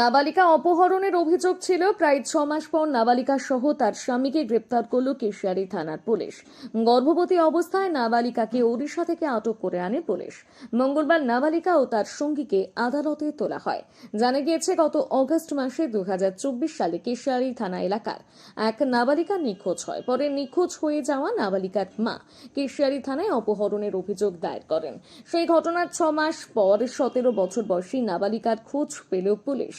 নাবালিকা অপহরণের অভিযোগ ছিল। প্রায় ছ মাস পর নাবালিকা সহ তার স্বামীকে গ্রেপ্তার করল কেশিয়ারি থানার পুলিশ। গর্ভবতী অবস্থায় নাবালিকাকে ওড়িশা থেকে আটক করে আনে পুলিশ। মঙ্গলবার নাবালিকা ও তার সঙ্গীকে আদালতে তোলা হয়। জানা গিয়েছে, গত অগস্ট মাসে দু হাজার চব্বিশ সালে কেশিয়ারি থানা এলাকার এক নাবালিকা নিখোঁজ হয়। পরে নিখোঁজ হয়ে যাওয়া নাবালিকার মা কেশিয়ারি থানায় অপহরণের অভিযোগ দায়ের করেন। সেই ঘটনার ছ মাস পর সতেরো বছর বয়সী নাবালিকার খোঁজ পেল পুলিশ।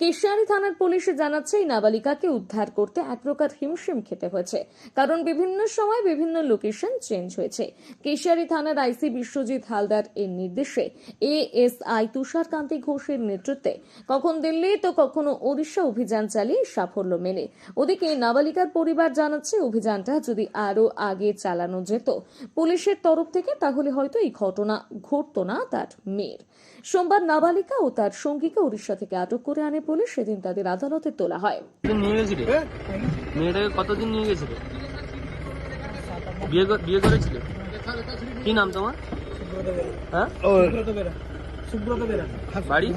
কেশিয়ারি থানার পুলিশ জানাচ্ছে, এই নাবালিকাকে উদ্ধার করতে এক প্রকার হিমশিম খেতে হয়েছে। কারণ বিভিন্ন সময় বিভিন্ন লোকেশন চেঞ্জ হয়েছে। কেশিয়ারি থানার আইসি বিশ্বজিৎ হালদার এর নির্দেশে এএসআই তুষারকান্তি ঘোষের নেতৃত্বে কখন দিল্লি তো কখনো ওড়িশা অভিযান চালিয়ে সাফল্য মেলে। ওদিকে নাবালিকার পরিবার জানাচ্ছে, অভিযানটা যদি আরও আগে চালানো যেত, পুলিশের তরফ থেকে তাহলে হয়তো এই ঘটনা ঘটতো না তার মেয়ের। সোমবার নাবালিকা ও তার সঙ্গীকে উড়িষ্যা থেকে আটক করে আনে পুলিশ সেদিন তাদের আদালতে তোলা হয়। কতদিন নিয়ে গেছিলে? মেয়েটাকে কতদিন নিয়ে গেছিলে? বিয়ে কর- বিয়ে করেছিলে? কি নাম তোমার? হ্যাঁ? সুব্রত বেরা। বাড়ি?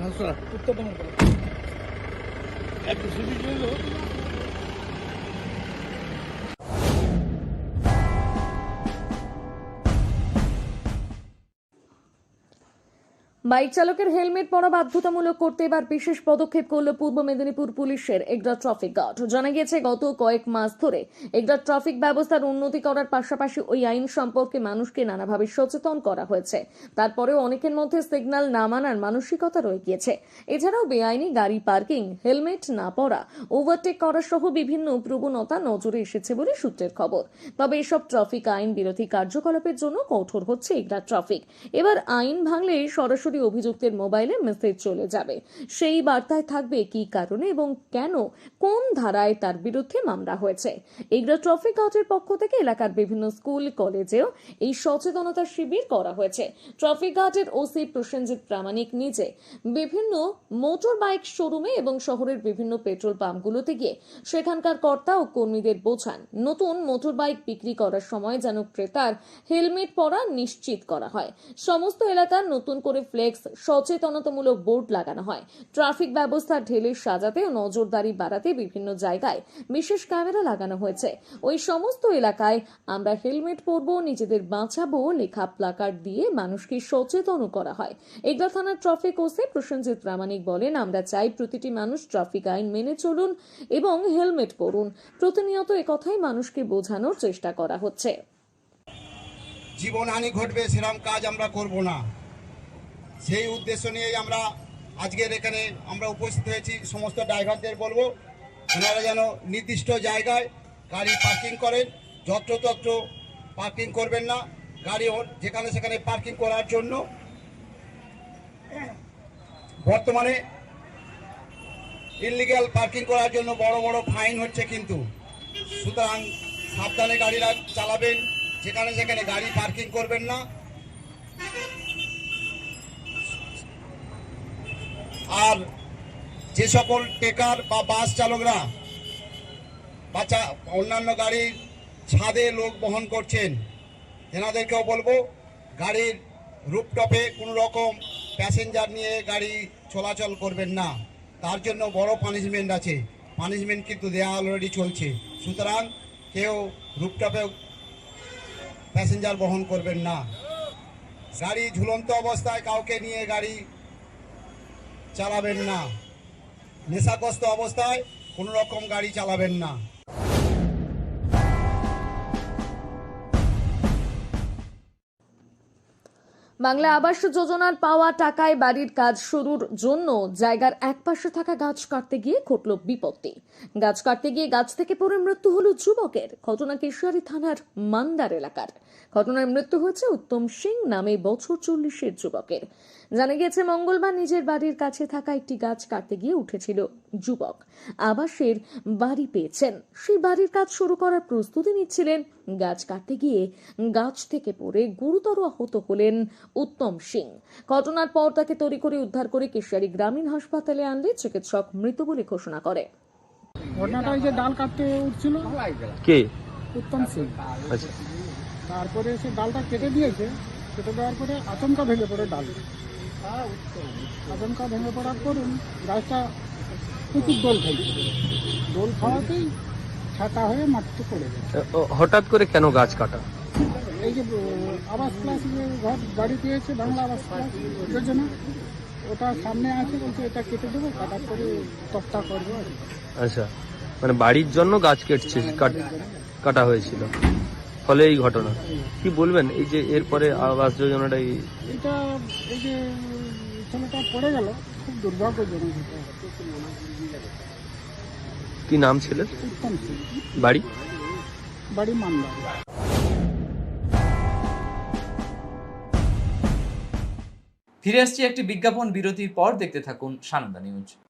বাইক চালকের হেলমেট পরা বাধ্যতামূলক করতে এবার বিশেষ পদক্ষেপ করল পূর্ব মেদিনীপুর পুলিশের এগরা ট্রাফিক গার্ড। জানা গিয়েছে, গত কয়েক মাস ধরে এগরা ট্রাফিক ব্যবস্থার উন্নতি করার পাশাপাশি ওই আইন সম্পর্কে মানুষকে নানাভাবে সচেতন করা হয়েছে। তারপরেও অনেকের মধ্যে সিগন্যাল না মানার মানসিকতা রয়ে গিয়েছে। এছাড়াও বেআইনি গাড়ি পার্কিং, হেলমেট না পরা, ওভারটেক করা সহ বিভিন্ন প্রবণতা নজরে এসেছে বলে সূত্রের খবর। তবে এসব ট্রাফিক আইন বিরোধী কার্যকলাপের জন্য কঠোর হচ্ছে এগরা ট্রাফিক। এবার আইন ভাঙলে সরাসরি অভিযুক্তের মোবাইলে মেসেজ চলে যাবে। সেই বার্তায় থাকবে কি কারণে এবং কেন কোন ধারায় তার বিরুদ্ধে মামলা হয়েছে। এগরা ট্রাফিক গার্ডের পক্ষ থেকে এলাকার বিভিন্ন স্কুল, কলেজেও এই সচেতনতা শিবির করা হয়েছে। ট্রাফিক গার্ডের ওসি প্রসেনজিৎ প্রামাণিক নিজে বিভিন্ন মোটর বাইক শোরুমে এবং শহরের বিভিন্ন পেট্রোল পাম্পগুলোতে গিয়ে সেখানকার কর্তা ও কর্মীদের বোঝান, নতুন মোটর বাইক বিক্রি করার সময় যেন ক্রেতার হেলমেট পরা নিশ্চিত করা হয়। সমস্ত এলাকার নতুন করে ফ্লেক্স সচেতনতামূলক বোর্ড লাগানো হয়। ট্রাফিক ব্যবস্থা ঢেলে সাজাতে ও নজরদারি বাড়াতে বিভিন্ন জায়গায় বিশেষ ক্যামেরা লাগানো হয়েছে। ওই সমস্ত এলাকায় আমরা হেলমেট পরবো, নিজেদের বাঁচাবো, লেখা প্লাকার্ড দিয়ে মানুষকে সচেতন করা হয়। এগরা থানার ট্রাফিক ওসি প্রসেনজিৎ প্রামাণিক বলেন, আমরা চাই প্রতিটি মানুষ ট্রাফিক আইন মেনে চলুন এবং হেলমেট পরুন। প্রতিনিয়ত একথাই মানুষকে বোঝানোর চেষ্টা করা হচ্ছে। জীবনহানি ঘটবে সেরকম কাজ আমরা করব না। সেই উদ্দেশ্য নিয়েই আমরা আজকের এখানে আমরা উপস্থিত হয়েছি। সমস্ত ড্রাইভারদের বলব, ওনারা যেন নির্দিষ্ট জায়গায় গাড়ি পার্কিং করেন। যত্রতত্র পার্কিং করবেন না। গাড়ি যেখানে সেখানে পার্কিং করার জন্য বর্তমানে ইলিগ্যাল পার্কিং করার জন্য বড় বড় ফাইন হচ্ছে কিন্তু। সুতরাং সাবধানে গাড়িরা চালাবেন। যেখানে সেখানে গাড়ি পার্কিং করবেন না। আর যে সকল টেকার বা বাস চালকরা বা চা- অন্যান্য গাড়ির ছাদে লোক বহন করছেন, এনাদেরকেও বলব, গাড়ির রুপটপে কোনো রকম প্যাসেঞ্জার নিয়ে গাড়ি চলাচল করবেন না। তার জন্য বড় পানিশমেন্ট আছে। পানিশমেন্ট কিন্তু দেওয়া অলরেডি চলছে। সুতরাং কেউ রুপটপে প্যাসেঞ্জার বহন করবেন না। গাড়ি ঝুলন্ত অবস্থায় কাউকে নিয়ে গাড়ি চালাবেন না। নেশাগ্রস্ত অবস্থায় কোনো রকম গাড়ি চালাবেন না। বাংলা আবাস যোজনার পাওয়া টাকায় বাড়ির কাজ শুরুর জন্য জায়গার একপাশে থাকা গাছ কাটতে গিয়ে ঘটল বিপত্তি। গাছ কাটতে গিয়ে গাছ থেকে পড়ে মৃত্যু হলো যুবকের। ঘটনা কেশিয়ারি থানার মান্দার এলাকার। ঘটনায় মৃত্যু হয়েছে উত্তম সিং নামে বছর চল্লিশের যুবকের। জানা গিয়েছে মঙ্গলবার নিজের বাড়ির কাছে থাকা একটি গাছ কাটতে গিয়ে উঠেছিল যুবক। আবাসের বাড়ি পেয়েছেন। সেই বাড়ির কাজ শুরু করার প্রস্তুতি নিচ্ছিলেন। গাছ কাটতে গিয়ে গাছ থেকে পড়ে গুরুতর আহত হলেন উত্তম সিং। ঘটনার পর তাকে তড়িঘড়ি উদ্ধার করে কেশিয়ারি গ্রামীণ হাসপাতালে আনলে চিকিৎসক মৃত বলে ঘোষণা করে। ঘটনাটা যে ডাল কাটতে উঠছিল। কে? উত্তম সিং। আচ্ছা। তারপরে সে ডালটা কেটে দিয়েছে কেটে দেওয়ার পরে আচমকা ভেঙে পড়ে ডাল। আচমকা ভেঙে পড়ার পরুন গাছটা প্রচুর দোল খাইছে। দোল খাওয়াতেই ছাতা হয়ে মাটিতে পড়ে গেছে। ও, হঠাৎ করে কেন গাছ কাটা? এই যে আবাস ক্লাস যে ঘর বাড়ি পেয়েছে বাংলা আবাস ক্লাস যোজনা ওটা সামনে আছে বলছে এটা কেটে দেবো কাটার পরে তক্তা করব আচ্ছা। মানে বাড়ির জন্য গাছ কেটছে কাট- কাটা হয়েছিল। ফলে এই ঘটনা। কি বলবেন? এই যে এরপরে আবাস যোজনাটা এই- এটা এই যে ছেলেটা পড়ে গেল খুব দুর্ভাগ্যজনক কি নাম সিং বাড়ি? বাড়ি মান্দা ফিরে আসছি একটি বিজ্ঞাপন বিরতির পর দেখতে থাকুন সানন্দা নিউজ।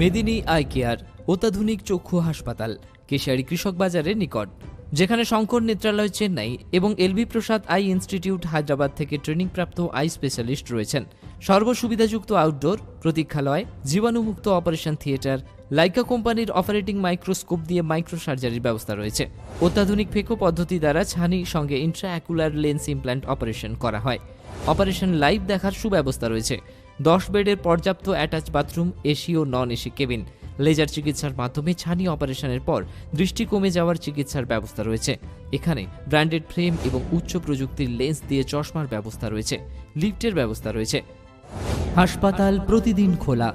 মেদিনী আই কেয়ার অত্যাধুনিক চক্ষু হাসপাতাল, কেশিয়ারি কৃষক বাজারের নিকট, যেখানে শঙ্কর নেত্রালয় চেন্নাই এবং LB Prasad eye institute Hyderabad থেকে ট্রেনিংপ্রাপ্ত আই স্পেশালিস্ট রয়েছেন। সর্বসুবিধাযুক্ত আউটডোর, প্রতীক্ষালয়, জীবাণুমুক্ত অপারেশন থিয়েটার, লাইকা কোম্পানির অপারেটিং মাইক্রোস্কোপ দিয়ে মাইক্রো সার্জারির ব্যবস্থা রয়েছে। অত্যাধুনিক ফেকো পদ্ধতি দ্বারা ছানি সঙ্গে ইন্ট্রাঅ্যাকুলার লেন্স ইমপ্ল্যান্ট অপারেশন করা হয়। অপারেশন লাইভ দেখার সুব্যবস্থা রয়েছে। দশ বেডের পর্যাপ্ত অ্যাটাচ বাথরুম, এসি ও নন এসি কেবিন। লেজার চিকিৎসার মাধ্যমে ছানি অপারেশনের পর দৃষ্টি কমে যাওয়ার চিকিৎসার ব্যবস্থা রয়েছে। এখানে ব্র্যান্ডেড ফ্রেম এবং উচ্চ প্রযুক্তির লেন্স দিয়ে চশমার ব্যবস্থা রয়েছে। লিফটের ব্যবস্থা রয়েছে। হাসপাতাল প্রতিদিন খোলা।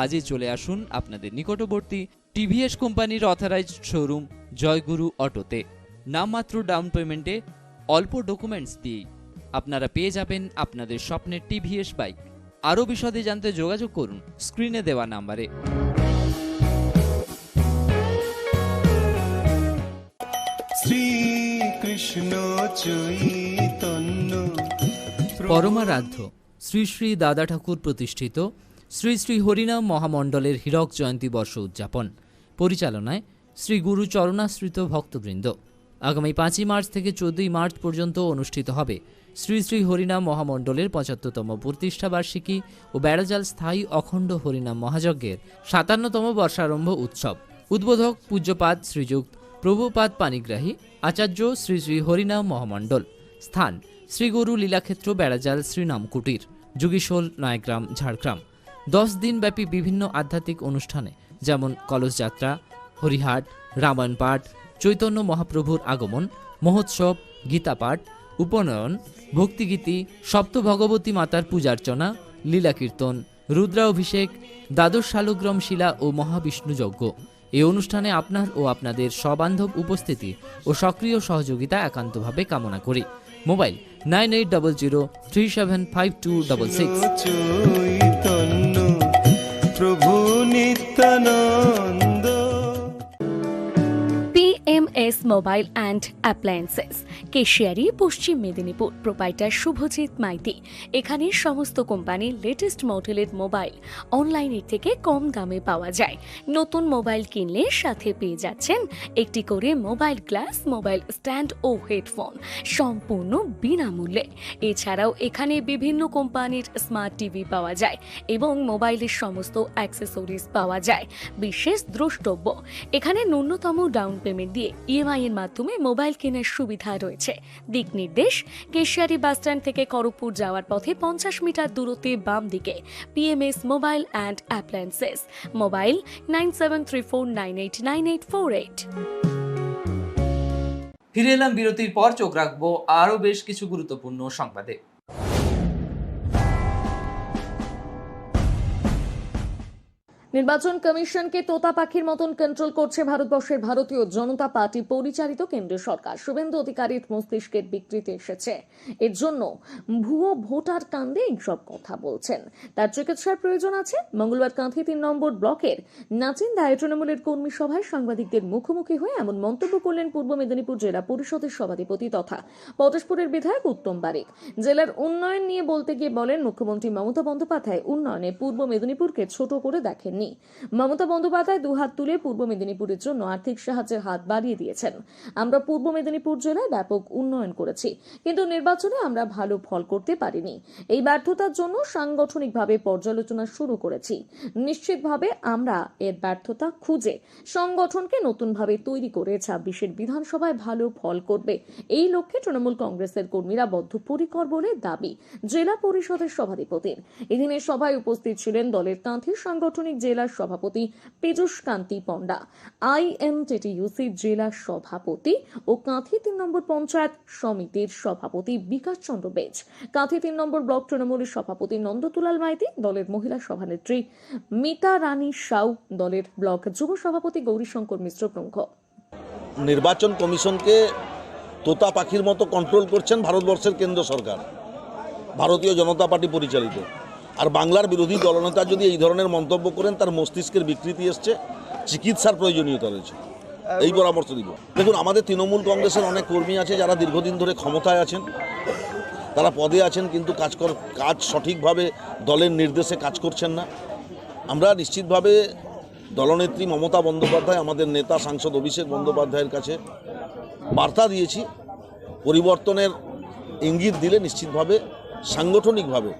আজই চলে আসুন আপনাদের নিকটবর্তী টিভিএস কোম্পানির অথরাইজড শোরুম জয়গুরু অটোতে। নামমাত্র ডাউন পেমেন্টে অল্প ডকুমেন্টস দিয়েই আপনারা পেয়ে যাবেন আপনাদের স্বপ্নের টিভিএস বাইক আরও বিশদে জানতে যোগাযোগ করুন স্ক্রিনে দেওয়া নাম্বারে। শ্রীকৃষ্ণ চৈতন্য পরমারাধ্য শ্রী শ্রী দাদা ঠাকুর প্রতিষ্ঠিত শ্রী শ্রী হরিনাম মহামণ্ডলের হীরক জয়ন্তী বর্ষ উদযাপন। পরিচালনায় শ্রী গুরু চরণাশ্রিত ভক্তবৃন্দ। আগামী পাঁচই মার্চ থেকে চোদ্দই মার্চ পর্যন্ত অনুষ্ঠিত হবে শ্রী শ্রী হরিনাম মহামণ্ডলের পঁচাত্তরতম প্রতিষ্ঠাবার্ষিকী ও বেড়াজাল স্থায়ী অখণ্ড হরিনাম মহাযজ্ঞের সাতান্নতম বর্ষারম্ভ উৎসব। উদ্বোধক পূজ্যপাদ শ্রীযুক্ত প্রভুপাদ পানিগ্রাহী আচার্য শ্রী শ্রী হরিনাম মহামণ্ডল। স্থান শ্রীগুরু লীলাক্ষেত্র বেড়াজাল শ্রীনাম কুটির যুগীশোল, নয়গ্রাম, ঝাড়গ্রাম। দশ দিনব্যাপী বিভিন্ন আধ্যাত্মিক অনুষ্ঠানে, যেমন কলসযাত্রা হরিহাট, রামায়ণ পাঠ, চৈতন্য মহাপ্রভুর আগমন, মহোৎসব গীতাপাঠ উপনয়ন, ভক্তিগীতি সপ্ত ভগবতী মাতার পূজার্চনা লীলা কীর্তন রুদ্রাভিষেক, দ্বাদশ শালগ্রাম শিলা ও মহাবিষ্ণু যজ্ঞ। এই অনুষ্ঠানে আপনার ও আপনাদের সবান্ধব উপস্থিতি ও সক্রিয় সহযোগিতা একান্তভাবে কামনা করি। Mobile nine eight double zero three seven five two double six. Nityananda PMS mobile and appliances Keshiary, Paschim Medinipur. Proprietor Subhajit Maiti. এখানে সমস্ত কোম্পানির লেটেস্ট মডেলের মোবাইল অনলাইনের থেকে কম দামে পাওয়া যায়। নতুন মোবাইল কিনলে সাথে পেয়ে যাচ্ছেন একটি করে মোবাইল গ্লাস মোবাইল স্ট্যান্ড ও হেডফোন সম্পূর্ণ বিনামূল্যে। এছাড়াও এখানে বিভিন্ন কোম্পানির স্মার্ট টিভি পাওয়া যায় এবং মোবাইলের সমস্ত অ্যাক্সেসরিজ পাওয়া যায়, বিশেষ দ্রষ্টব্য। এখানে ন্যূনতম ডাউন পেমেন্ট দিয়ে ইএমআই এর মাধ্যমে মোবাইল কেনার সুবিধা রয়েছে। দিক নির্দেশ, কেশিয়ারি বাসস্ট্যান্ড থেকে করপুর যাওয়ার পথে পঞ্চাশ মিটার দূরত্বে বাম দিকে PMS mobile and appliances mobile nine seven three four nine eight nine eight four eight ফিরে এলাম বিরতির পর, চোখ রাখব আরও বেশ কিছু গুরুত্বপূর্ণ সংবাদে। নির্বাচন কমিশনকে তোতা পাখির মতন কন্ট্রোল করছে ভারতবর্ষের ভারতীয় জনতা পার্টি, পরিচালিত কেন্দ্রীয় সরকার। শুভেন্দু অধিকারীর মস্তিষ্কের বিকৃতি এসেছে। এর জন্য ভুয়ো ভোটার কাণ্ডে এইসব কথা বলছেন। তার চিকিৎসার প্রয়োজন আছে। মঙ্গলবার কাঁথি তিন নম্বর ব্লকের নাচিন্দায় তৃণমূলের কর্মী সভায় সাংবাদিকদের মুখোমুখি হয়ে এমন মন্তব্য করলেন পূর্ব মেদিনীপুর জেলা পরিষদের সভাধিপতি তথা পটেশপুরের বিধায়ক উত্তম বারিক। জেলার উন্নয়ন নিয়ে বলতে গিয়ে বলেন, মুখ্যমন্ত্রী মমতা বন্দ্যোপাধ্যায় উন্নয়নে পূর্ব মেদিনীপুরকে ছোট করে দেখেননি। মমতা বন্দ্যোপাধ্যায় দুহাত তুলে পূর্ব মেদিনীপুরের জন্য আর্থিক সাহায্যের হাত বাড়িয়ে দিয়েছেন। আমরা পূর্ব মেদিনীপুর জেলায় ব্যাপক উন্নয়ন করেছি, কিন্তু নির্বাচনে আমরা ভালো ফল করতে পারিনি। এই ব্যর্থতার জন্য সাংগঠনিকভাবে পর্যালোচনা শুরু করেছি। নিশ্চিতভাবে আমরা এর ব্যর্থতা খুঁজে সংগঠনকে নতুনভাবে তৈরি করে ছাব্বিশের বিধানসভায় ভালো ফল করবে। এই লক্ষ্যে তৃণমূল কংগ্রেসের কর্মীরা বদ্ধপরিকর বলে দাবি জেলা পরিষদের সভাধিপতির। এদিনের সভায় উপস্থিত ছিলেন দলের কাঁথির সাংগঠনিক জেলার সভাপতি পীযূষ কান্তি পণ্ডা আইএমটিটিইউসি জেলা সভাপতি ও কাঁথি তিন নম্বর পঞ্চায়েত সমিতির সভাপতি বিকাশ চন্দ্র বেজ, কাঁথি তিন নম্বর ব্লক তৃণমূলের সভাপতি নন্দতুলাল মাইতি, দলের মহিলা সভানেত্রী মিতা রানী সাউ, দলের ব্লক যুব সভাপতি গৌরীশঙ্কর মিশ্র প্রমুখ। নির্বাচন কমিশনকে তোতা পাখির মতো কন্ট্রোল করছেন ভারতবর্ষের কেন্দ্র সরকার, ভারতীয় জনতা পার্টি পরিচালিত। আর বাংলার বিরোধী দলনেতা যদি এই ধরনের মন্তব্য করেন, তার মস্তিষ্কের বিকৃতি এসছে, চিকিৎসার প্রয়োজনীয়তা রয়েছে। এই পরামর্শ দিব। দেখুন, আমাদের তৃণমূল কংগ্রেসের অনেক কর্মী আছে যারা দীর্ঘদিন ধরে ক্ষমতায় আছেন। তারা পদে আছেন, কিন্তু কাজ কর কাজ সঠিকভাবে দলের নির্দেশে কাজ করছেন না। আমরা নিশ্চিতভাবে দলনেত্রী মমতা বন্দ্যোপাধ্যায়, আমাদের নেতা সাংসদ অভিষেক বন্দ্যোপাধ্যায়ের কাছে বার্তা দিয়েছি। পরিবর্তনের ইঙ্গিত দিলে নিশ্চিতভাবে সাংগঠনিকভাবে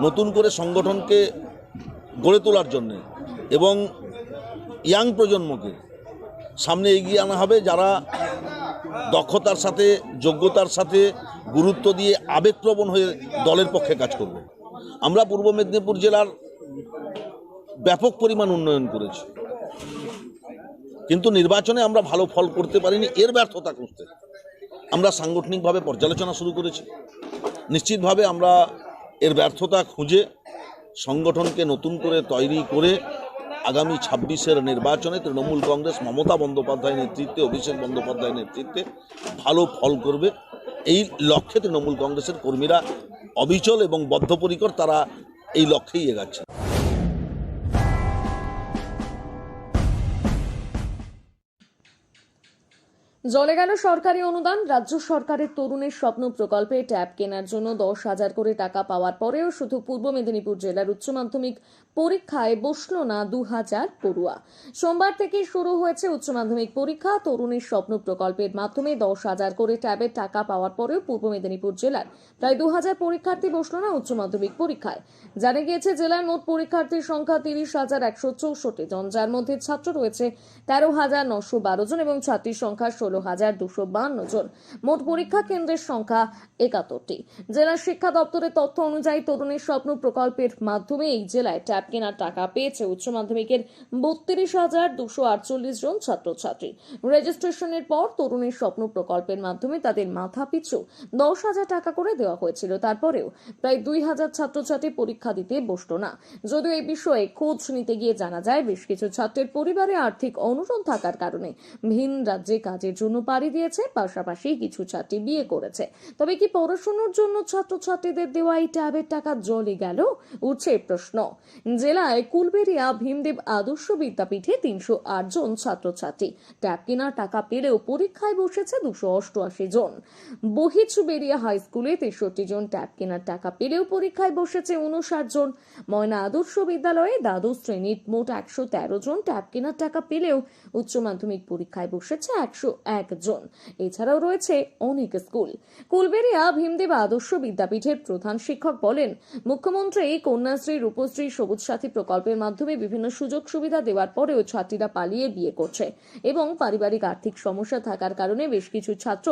নতুন করে সংগঠনকে গড়ে তোলার জন্যে এবং ইয়াং প্রজন্মকে সামনে এগিয়ে আনা হবে, যারা দক্ষতার সাথে, যোগ্যতার সাথে গুরুত্ব দিয়ে আবেগপ্রবণ হয়ে দলের পক্ষে কাজ করবে। আমরা পূর্ব মেদিনীপুর জেলার ব্যাপক পরিমাণ উন্নয়ন করেছি। কিন্তু নির্বাচনে আমরা ভালো ফল করতে পারিনি, এর ব্যর্থতা খুঁজতে। আমরা সাংগঠনিকভাবে পর্যালোচনা শুরু করেছি। নিশ্চিতভাবে আমরা এর ব্যর্থতা খুঁজে সংগঠনকে নতুন করে তৈরি করে আগামী ছাব্বিশের নির্বাচনে তৃণমূল কংগ্রেস মমতা বন্দ্যোপাধ্যায় নেতৃত্বে, অভিষেক বন্দ্যোপাধ্যায় নেতৃত্বে ভালো ফল করবে। এই লক্ষ্যে তৃণমূল কংগ্রেসের কর্মীরা অবিচল এবং বদ্ধপরিকর তারা এই লক্ষ্যেই এগাচ্ছে জলে গেল সরকারি অনুদান, রাজ্য সরকারের তরুণের স্বপ্ন প্রকল্পে ট্যাব কেনার জন্য দশ হাজার করে টাকা পাওয়ার পরেও শুধু পূর্ব মেদিনীপুর জেলার উচ্চ মাধ্যমিক পরীক্ষায় বসল না দু হাজার পড়ুয়া। সোমবার থেকে শুরু হয়েছে উচ্চ মাধ্যমিক পরীক্ষা। তরুণের স্বপ্ন প্রকল্পের মাধ্যমে দশ হাজার করে ট্যাবের টাকা পাওয়ার পরেও পূর্ব মেদিনীপুর জেলার প্রায় দু হাজার পরীক্ষার্থী বসল না উচ্চ মাধ্যমিক পরীক্ষায়। জানা গিয়েছে, জেলার মোট পরীক্ষার্থীর সংখ্যা তিরিশ হাজার একশো চৌষট্টি জন, যার মধ্যে ছাত্র রয়েছে তেরো হাজার নশো বারো জন এবং ছাত্রীর সংখ্যা ষোলো হাজার দুশো বান্ন জন। মোট পরীক্ষা কেন্দ্রের সংখ্যা একাত্তরটি। জেলার শিক্ষা দপ্তরের তথ্য অনুযায়ী তরুণের স্বপ্ন প্রকল্পের মাধ্যমে এই জেলায় ট্যাব কেনার টাকা পেয়েছে উচ্চ মাধ্যমিকের বত্রিশ হাজার দুশো আটচল্লিশ জন ছাত্রছাত্রী। রেজিস্ট্রেশনের পর তরুণের স্বপ্ন প্রকল্পের মাধ্যমে তাদের মাথা পিছু দশ হাজার টাকা করে দেওয়া হয়েছিল। তারপরেও প্রায় দুই হাজার ছাত্রছাত্রী পরীক্ষা দিতে বসতো না। যদিও এই বিষয়ে খোঁজ নিতে গিয়ে জানা যায়, বেশ কিছু ছাত্রের পরিবারে আর্থিক অনুদান থাকার কারণে ভিন রাজ্যে কাজের জন্য পাড়ি দিয়েছে, পাশাপাশি কিছু ছাত্রী বিয়ে করেছে। তবে কি পড়াশোনার জন্য ছাত্রছাত্রীদের দেওয়া এই ট্যাবের টাকা জলে গেল? উঠছে প্রশ্ন। জেলায় কুলবেরিয়া ভীমদেব আদর্শ বিদ্যাপীঠে তিনশো আট জন ছাত্রছাত্রী। ট্যাব কেনার টাকা পেলেও পরীক্ষায় বসেছে দুশো অষ্টআশি জন। বহিচুবেরিয়া হাই স্কুলে তেষট্টি জন ট্যাব কেনার টাকা পেলেও পরীক্ষায় বসেছে উনষাট জন। ময়না আদর্শ বিদ্যালয়ে দ্বাদশ শ্রেণির মোট একশো তেরো জন ট্যাব কেনার টাকা পেলেও উচ্চ মাধ্যমিক পরীক্ষায় বসেছে একশো এক জন এছাড়াও রয়েছে অনেক স্কুল। কুলবেরিয়া ভীমদেব আদর্শ বিদ্যাপীঠের প্রধান শিক্ষক বলেন, মুখ্যমন্ত্রী কন্যাশ্রী, রূপশ্রী, সবুজ সাথী প্রকল্পের মাধ্যমে বিভিন্ন সুযোগ সুবিধা দেওয়ার পরেও ছাত্রীরা পালিয়ে বিয়ে করছে এবং পারিবারিক আর্থিক সমস্যা থাকার কারণে বেশ কিছু ছাত্র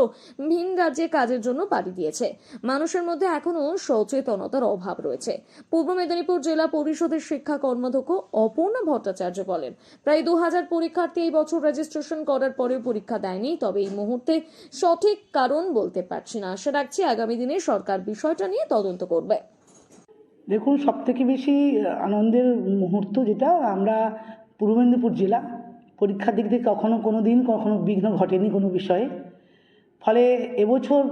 ভিন রাজ্যে কাজের জন্য পাড়ি দিয়েছে। মানুষের মধ্যে এখনও সচেতনতার অভাব রয়েছে। পূর্ব মেদিনীপুর জেলা পরিষদের শিক্ষা কর্মাধ্যক্ষ অপর্ণা ভট্টাচার্য বলেন, প্রায় দু হাজার পরীক্ষার্থী এই বছর রেজিস্ট্রেশন করার পরেও পরীক্ষা দেয়নি। তবে এই মুহূর্তে সঠিক কারণ বলতে পারছি না। আশা রাখছি আগামী দিনে সরকার বিষয়টা নিয়ে তদন্ত করবে। দেখুন সব থেকে বেশি আনন্দের মুহূর্ত যেটা, আমরা পূর্ব মেদিনীপুর জেলা, পরীক্ষার দিক থেকে কখনো কোনো দিন কখনো বিঘ্ন ঘটেনি কোনো বিষয়ে। ফলে এবছর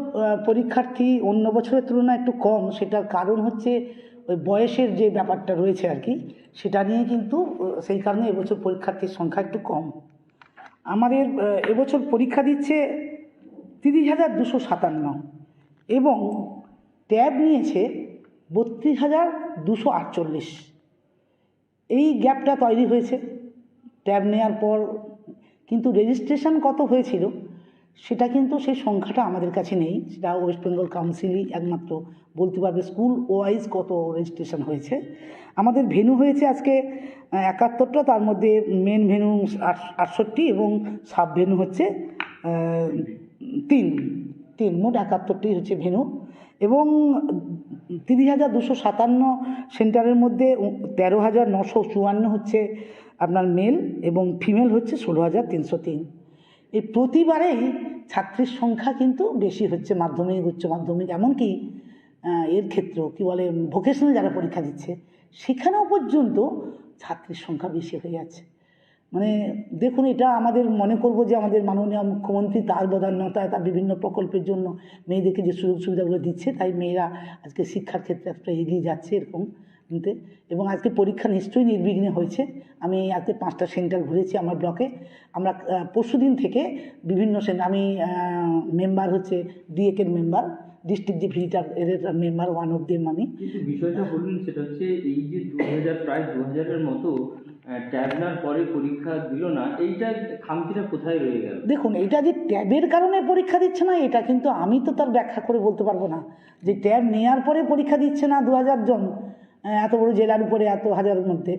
পরীক্ষার্থী অন্য বছরের তুলনায় একটু কম। সেটার কারণ হচ্ছে, ওই বয়সের যে ব্যাপারটা রয়েছে আর কি, সেটা নিয়ে কিন্তু সেই কারণে এবছর পরীক্ষার্থীর সংখ্যা একটু কম। আমাদের এবছর পরীক্ষা দিচ্ছে তিরিশ হাজার দুশো সাতান্ন। এবং ট্যাব নিয়েছে বত্রিশ হাজার দুশো আটচল্লিশ। এই গ্যাপটা তৈরি হয়েছে। ট্যাব নেওয়ার পর কিন্তু রেজিস্ট্রেশন কত হয়েছিল সেটা কিন্তু সেই সংখ্যাটা আমাদের কাছে নেই। সেটা ওয়েস্ট বেঙ্গল কাউন্সিলই একমাত্র বলতে পারবে স্কুল ওয়াইজ কত রেজিস্ট্রেশন হয়েছে। আমাদের ভেনু হয়েছে আজকে একাত্তরটা, তার মধ্যে মেন ভেনু আটষট্টি এবং সাব ভেনু হচ্ছে তিন তিন, মোট একাত্তরটি হচ্ছে ভেনু এবং তিরিশ হাজার দুশো সাতান্ন সেন্টারের মধ্যে তেরো হাজার নশো চুয়ান্ন হচ্ছে আপনার মেল এবং ফিমেল হচ্ছে ষোলো হাজার তিনশো তিন। এই প্রতিবারেই ছাত্রীর সংখ্যা কিন্তু বেশি হচ্ছে, মাধ্যমিক, উচ্চ মাধ্যমিক, এমনকি এর ক্ষেত্রেও, কী বলে ভোকেশনাল যারা পরীক্ষা দিচ্ছে, সেখানেও পর্যন্ত ছাত্রীর সংখ্যা বেশি হয়ে যাচ্ছে। মানে দেখুন, এটা আমাদের মনে করব যে আমাদের মাননীয় মুখ্যমন্ত্রী তার বদান্যতায়, তার বিভিন্ন প্রকল্পের জন্য মেয়েদেরকে যে সুযোগ সুবিধাগুলো দিচ্ছে, তাই মেয়েরা আজকে শিক্ষার ক্ষেত্রে একটা এগিয়ে যাচ্ছে এরকম। নিতে এবং আজকে পরীক্ষা নিশ্চয়ই নির্বিঘ্নে হয়েছে। আমি আজকে পাঁচটা সেন্টার ঘুরেছি আমার ব্লকে। আমরা পরশু দিন থেকে বিভিন্ন সেন্টার আমি মেম্বার হচ্ছে ডিএকের মেম্বার ডিস্ট্রিক্ট যে ভিজিটার এর মেম্বার ওয়ান অফ দেম আমি। বিষয়টা বলুন সেটা হচ্ছে এই যে দু হাজার প্রায় দু হাজারের মতো পরে পরীক্ষা দিল না এইটা খামতিটা কোথায় রয়ে গেল? দেখুন এটা যে ট্যাবের কারণে পরীক্ষা দিচ্ছে না এটা কিন্তু আমি তো তার ব্যাখ্যা করে বলতে পারব না। যে ট্যাব নেওয়ার পরে পরীক্ষা দিচ্ছে না দু হাজার জন এত বড় জেলার উপরে এত হাজারের মধ্যে।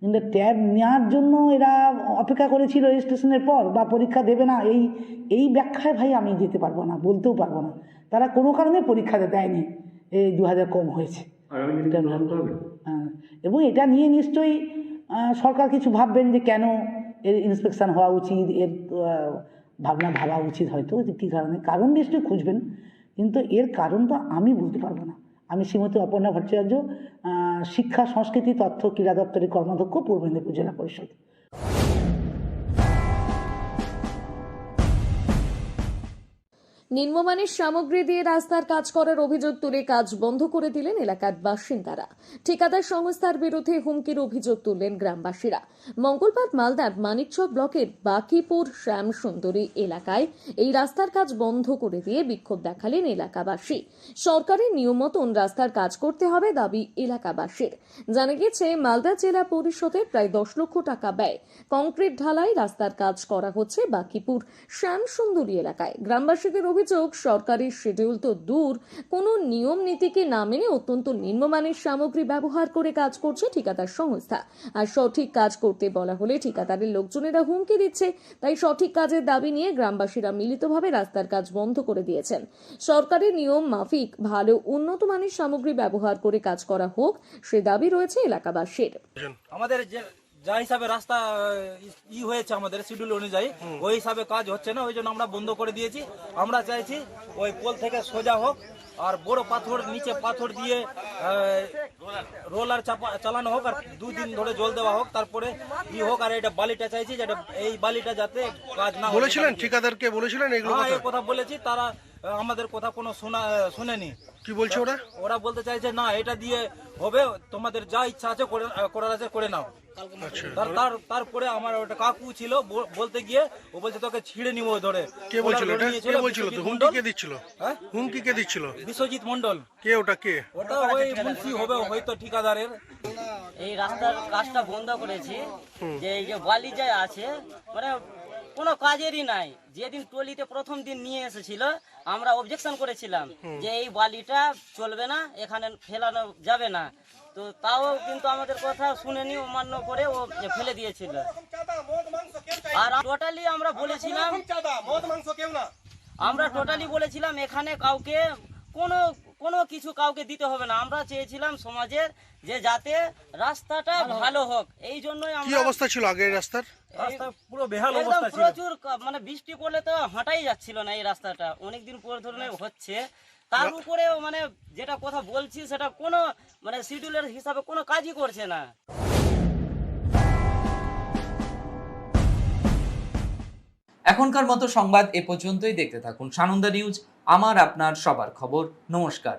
কিন্তু ট্যাব নেওয়ার জন্য এরা অপেক্ষা করেছিল রেজিস্ট্রেশনের পর বা পরীক্ষা দেবে না এই এই ব্যাখ্যায় ভাই আমি যেতে পারব না বলতেও পারব না। তারা কোনো কারণে পরীক্ষা দেয়নি এই দু হাজার কম হয়েছে। হ্যাঁ, এবং এটা নিয়ে নিশ্চয়ই সরকার কিছু ভাববেন যে কেন এর ইন্সপেকশান হওয়া উচিত এর ভাবনা ভাবা উচিত হয়তো যে কী কারণে কারণ নিশ্চয়ই খুঁজবেন। কিন্তু এর কারণটা আমি বলতে পারব না। আমি শ্রীমতী অপর্ণা ভট্টাচার্য শিক্ষা সংস্কৃতি তথ্য ক্রীড়া দপ্তরের কর্মাধ্যক্ষ পূর্ব মেদিনীপুর জেলা পরিষদ। নিম্নমানের সামগ্রী দিয়ে রাস্তার কাজ করার অভিযোগ তুলে কাজ বন্ধ করে দিলেন এলাকার বাসিন্দারা। ঠিকাদার সংস্থার বিরুদ্ধে হুমকির অভিযোগ তুললেন গ্রামবাসীরা। মঙ্গলবার মালদার মানিকচক ব্লকের বাকিপুর শ্যাম সুন্দরী এলাকায় এই রাস্তার কাজ বন্ধ করে দিয়ে বিক্ষোভ দেখালেন এলাকাবাসী। সরকারের নিয়ম মতন রাস্তার কাজ করতে হবে দাবি এলাকাবাসীর। জানা গেছে মালদা জেলা পরিষদের প্রায় দশ লক্ষ টাকা ব্যয়। কংক্রিট ঢালাই রাস্তার কাজ করা হচ্ছে বাকিপুর শ্যাম সুন্দরী এলাকায়। গ্রামবাসীদের অভিযোগ, সরকারি শিডিউল তো দূর। কোনো নিয়ম নীতিকে না মেনে অত্যন্ত নিম্নমানের সামগ্রী ব্যবহার করে কাজ করছে ঠিকাদার সংস্থা। আর সঠিক কাজ করতে বলা হলে ঠিকাদারের লোকজনেরা হুমকি দিচ্ছে, তাই সঠিক কাজের দাবি নিয়ে গ্রামবাসীরা মিলিতভাবে রাস্তার কাজ বন্ধ করে দিয়েছেন। সরকারের নিয়ম মাফিক, ভালো, উন্নত মানের সামগ্রী ব্যবহার করে কাজ করা হোক, সে দাবি রয়েছে এলাকাবাসীর। আমাদের যা হিসাবে রাস্তা ই হয়েছে আমাদের শিডিউল অনুযায়ী ওই হিসাবে কাজ হচ্ছে না ওই জন্য আমরা বন্ধ করে দিয়েছি। আমরা চাইছি ওই পোল থেকে সোজা হোক আর বড় পাথর নিচে পাথর দিয়ে রোলার চাপা চালানো হোক আর দুদিন ধরে জল দেওয়া হোক তারপরে ই হোক আর এটা বালিটা চাইছি যেটা এই বালিটা যাতে কাজ না। বলেছিলেন ঠিকাদারকে বলেছিলেন এগুলো হ্যাঁ কথা? এই কথা বলেছি তারা আমাদের কথা কোনো শোনা শুনেনি। কি বলছে ওরা? ওরা বলতে চাইছে না এটা দিয়ে হবে তোমাদের যা ইচ্ছা আছে করে করার আছে করে নাও। তার তার তারপরে আমার ওটা কাকু ছিল বলতে গিয়ে ও বলছে তোকে ছিঁড়ে নিবো ধরে। কে বলছিল কে বলছিল? হুমকি কে দিচ্ছিল? হ্যাঁ? হুমকি কে দিচ্ছিল? বিশ্বজিৎ মন্ডল কে ওটা কে? ওটা ওই মুন্সি হবে হয়তো ঠিকাদারের। এই রাস্তার কাজটা বন্ধ করেছি। যে এই যে বালি যে আছে মানে কোনো কাজেরই নাই। যেদিন টলিতে প্রথম দিন নিয়ে এসেছিল আমরা অবজেকশন করেছিলাম যে এই বালিটা চলবে না এখানে ফেলানো যাবে না। তো তাও কিন্তু আমাদের কথা শুনেনি অমান্য করে ও ফেলে দিয়েছিল। আর টোটালি আমরা বলেছিলাম আমরা টোটালি বলেছিলাম এখানে কাউকে কোনো কোনো কিছু কাউকে দিতে হবে না। আমরা চেয়েছিলাম সমাজের যে যাতে রাস্তাটা ভালো হোক। এই জন্যই কি অবস্থা ছিল আগের রাস্তার? পুরো বেহাল একদম অবস্থা ছিল। প্রচুর মানে বৃষ্টি পড়লে তো হাঁটাই যাচ্ছিল না এই রাস্তাটা। অনেকদিন পর ধরনের হচ্ছে। তার উপরে মানে যেটা কথা বলছি সেটা কোনো মানে শিডিউলের হিসাবে কোনো কাজই করছে না। এখনকার মতো সংবাদ এ পর্যন্তই। দেখতে থাকুন সানন্দা নিউজ আমার আপনার সবার খবর। নমস্কার।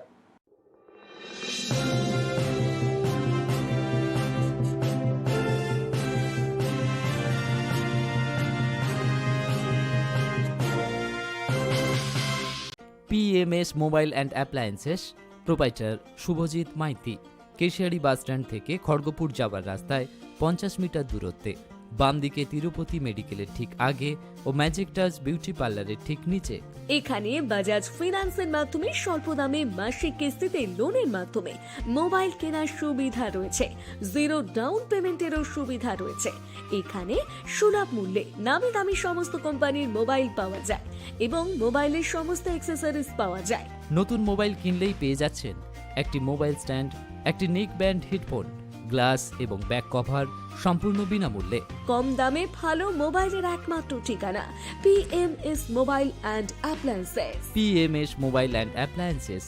PMS mobile and appliances proprietor Subhajit Maity, Keshiary bus stand থেকে খড়গপুর যাওয়ার রাস্তায় পঞ্চাশ মিটার দূরত্বে বাম দিকে তিরুপতি মেডিকেলের ঠিক আগে ও ম্যাজিক টাচ বিউটি পার্লারের ঠিক নিচে। এখানে বাজাজ ফিনান্সের মাধ্যমে স্বল্প দামে মাসিক কিস্তিতে লোনের মাধ্যমে মোবাইল কেনার সুবিধা রয়েছে। জিরো ডাউন পেমেন্টেরও সুবিধা রয়েছে। এখানে সুলভ মূল্যে নামি দামি সমস্ত কোম্পানির মোবাইল পাওয়া যায় এবং মোবাইলের সমস্ত অ্যাক্সেসরিজ পাওয়া যায়। নতুন মোবাইল কিনলেই পেয়ে যাচ্ছেন একটি মোবাইল স্ট্যান্ড, একটি নিক ব্যান্ড হেডফোন গ্লাস এবং ব্যাক কভার সম্পূর্ণ বিনামূল্যে। কম দামে ভালো মোবাইলের একমাত্র ঠিকানা PMS mobile and appliances PMS mobile and appliances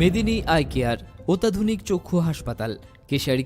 Medini eye care অত্যাধুনিক চক্ষু হাসপাতাল কেশারি